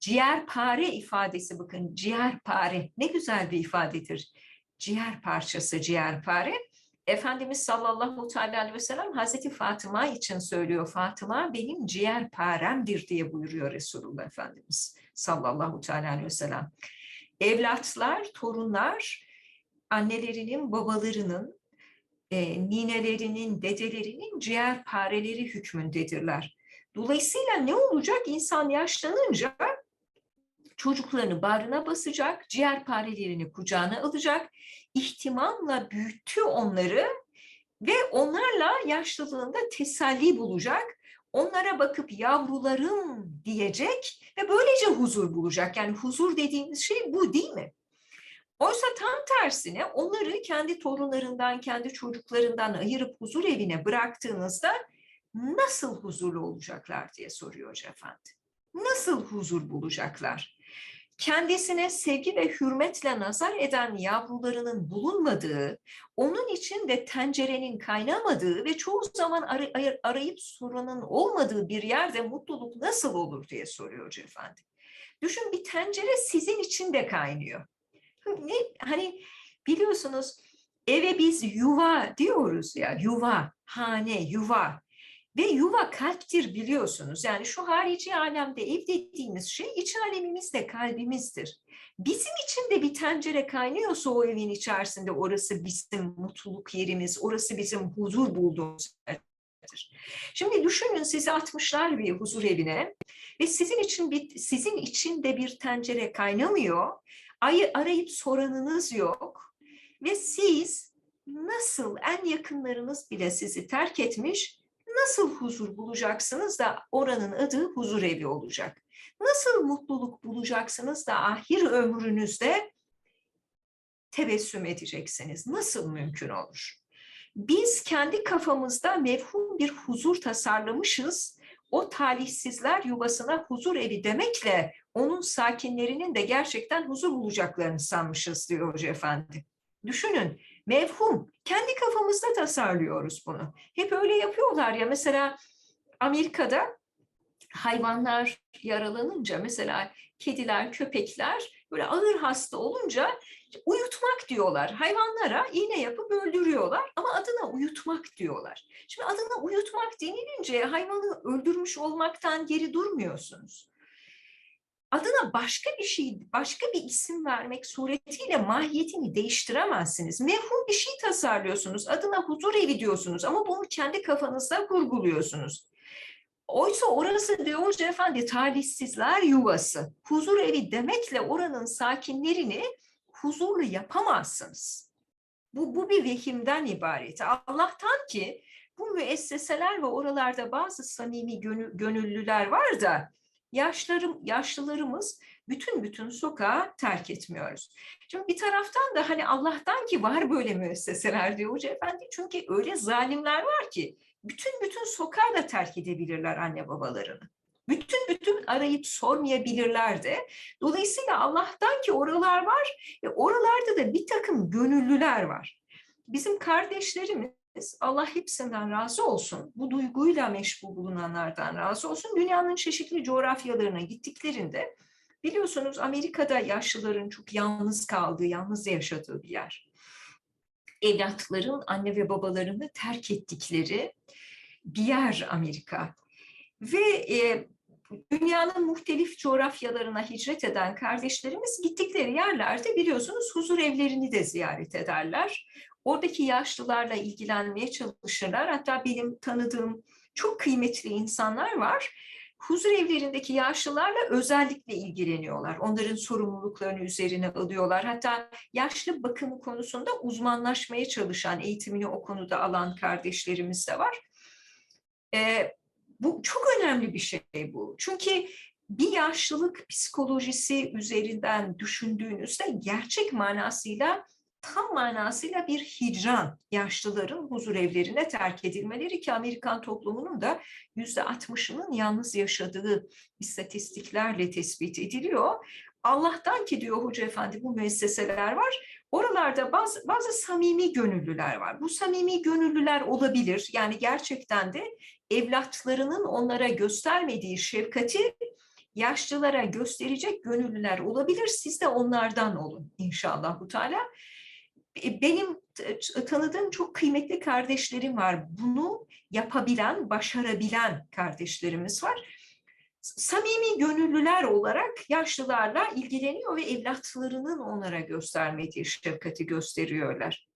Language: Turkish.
Ciğerpare ifadesi bakın ciğerpare ne güzel bir ifadedir. Ciğer parçası ciğerpare. Efendimiz sallallahu teala aleyhi ve sellem Hazreti Fatıma için söylüyor. Fatıma benim ciğerparemdir diye buyuruyor Resulullah Efendimiz sallallahu teala aleyhi ve sellem. Evlatlar, torunlar annelerinin, babalarının, e, ninelerinin, dedelerinin ciğerpareleri hükmündedirler. Dolayısıyla ne olacak? İnsan yaşlanınca çocuklarını bağrına basacak, ciğerparelerini kucağına alacak, ihtimamla büyüttü onları ve onlarla yaşlılığında teselli bulacak, onlara bakıp yavrularım diyecek ve böylece huzur bulacak. Yani huzur dediğimiz şey bu değil mi? Oysa tam tersine onları kendi torunlarından, kendi çocuklarından ayırıp huzur evine bıraktığınızda nasıl huzurlu olacaklar diye soruyor Hoca Efendi. Nasıl huzur bulacaklar? Kendisine sevgi ve hürmetle nazar eden yavrularının bulunmadığı, onun için de tencerenin kaynamadığı ve çoğu zaman ar- arayıp soranın olmadığı bir yerde mutluluk nasıl olur diye soruyor Hoca Efendi. Düşün bir tencere sizin için de kaynıyor. Ne, hani biliyorsunuz eve biz yuva diyoruz ya yuva, hane, yuva. Ve yuva kalptir biliyorsunuz. Yani şu harici alemde ev dediğimiz şey iç alemimiz de kalbimizdir. Bizim için de bir tencere kaynıyorsa o evin içerisinde orası bizim mutluluk yerimiz, orası bizim huzur bulduğumuz yerdir. Şimdi düşünün sizi atmışlar bir huzur evine ve sizin için bir sizin için de bir tencere kaynamıyor. Ayı arayıp soranınız yok ve siz nasıl en yakınlarınız bile sizi terk etmiş nasıl huzur bulacaksınız da oranın adı huzur evi olacak? Nasıl mutluluk bulacaksınız da ahir ömrünüzde tebessüm edeceksiniz? Nasıl mümkün olur? Biz kendi kafamızda mevhum bir huzur tasarlamışız. O talihsizler yuvasına huzur evi demekle onun sakinlerinin de gerçekten huzur bulacaklarını sanmışız diyor Hoca Efendi. Düşünün mevhum. Kendi kafamızda tasarlıyoruz bunu. Hep öyle yapıyorlar ya mesela Amerika'da hayvanlar yaralanınca mesela kediler, köpekler böyle ağır hasta olunca uyutmak diyorlar. Hayvanlara iğne yapıp öldürüyorlar ama adına uyutmak diyorlar. Şimdi adına uyutmak denilince hayvanı öldürmüş olmaktan geri durmuyorsunuz adına başka bir şey, başka bir isim vermek suretiyle mahiyetini değiştiremezsiniz. Mevhum bir şey tasarlıyorsunuz, adına huzur evi diyorsunuz ama bunu kendi kafanızda kurguluyorsunuz. Oysa orası Hoca Efendi talihsizler yuvası. Huzur evi demekle oranın sakinlerini huzurlu yapamazsınız. Bu, bu bir vehimden ibaret. Allah'tan ki bu müesseseler ve oralarda bazı samimi gönüllüler var da yaşlarım, yaşlılarımız bütün bütün sokağa terk etmiyoruz. Şimdi bir taraftan da hani Allah'tan ki var böyle müesseseler diyor Hoca Efendi. Çünkü öyle zalimler var ki bütün bütün sokağı da terk edebilirler anne babalarını. Bütün bütün arayıp sormayabilirler de. Dolayısıyla Allah'tan ki oralar var ve oralarda da bir takım gönüllüler var. Bizim kardeşlerimiz Allah hepsinden razı olsun. Bu duyguyla meşgul bulunanlardan razı olsun. Dünyanın çeşitli coğrafyalarına gittiklerinde biliyorsunuz Amerika'da yaşlıların çok yalnız kaldığı, yalnız yaşadığı bir yer. Evlatların anne ve babalarını terk ettikleri bir yer Amerika. Ve e, dünyanın muhtelif coğrafyalarına hicret eden kardeşlerimiz gittikleri yerlerde biliyorsunuz huzur evlerini de ziyaret ederler. Oradaki yaşlılarla ilgilenmeye çalışırlar. Hatta benim tanıdığım çok kıymetli insanlar var. Huzur evlerindeki yaşlılarla özellikle ilgileniyorlar. Onların sorumluluklarını üzerine alıyorlar. Hatta yaşlı bakımı konusunda uzmanlaşmaya çalışan, eğitimini o konuda alan kardeşlerimiz de var. Ee, bu çok önemli bir şey bu. Çünkü bir yaşlılık psikolojisi üzerinden düşündüğünüzde gerçek manasıyla tam manasıyla bir hicran yaşlıların huzur evlerine terk edilmeleri ki Amerikan toplumunun da yüzde altmışının yalnız yaşadığı istatistiklerle tespit ediliyor. Allah'tan ki diyor Hoca Efendi bu müesseseler var. Oralarda bazı, bazı samimi gönüllüler var. Bu samimi gönüllüler olabilir. Yani gerçekten de evlatlarının onlara göstermediği şefkati yaşlılara gösterecek gönüllüler olabilir. Siz de onlardan olun inşallah. Teala. E, benim tanıdığım çok kıymetli kardeşlerim var. Bunu yapabilen, başarabilen kardeşlerimiz var. Samimi gönüllüler olarak yaşlılarla ilgileniyor ve evlatlarının onlara göstermediği şefkati gösteriyorlar.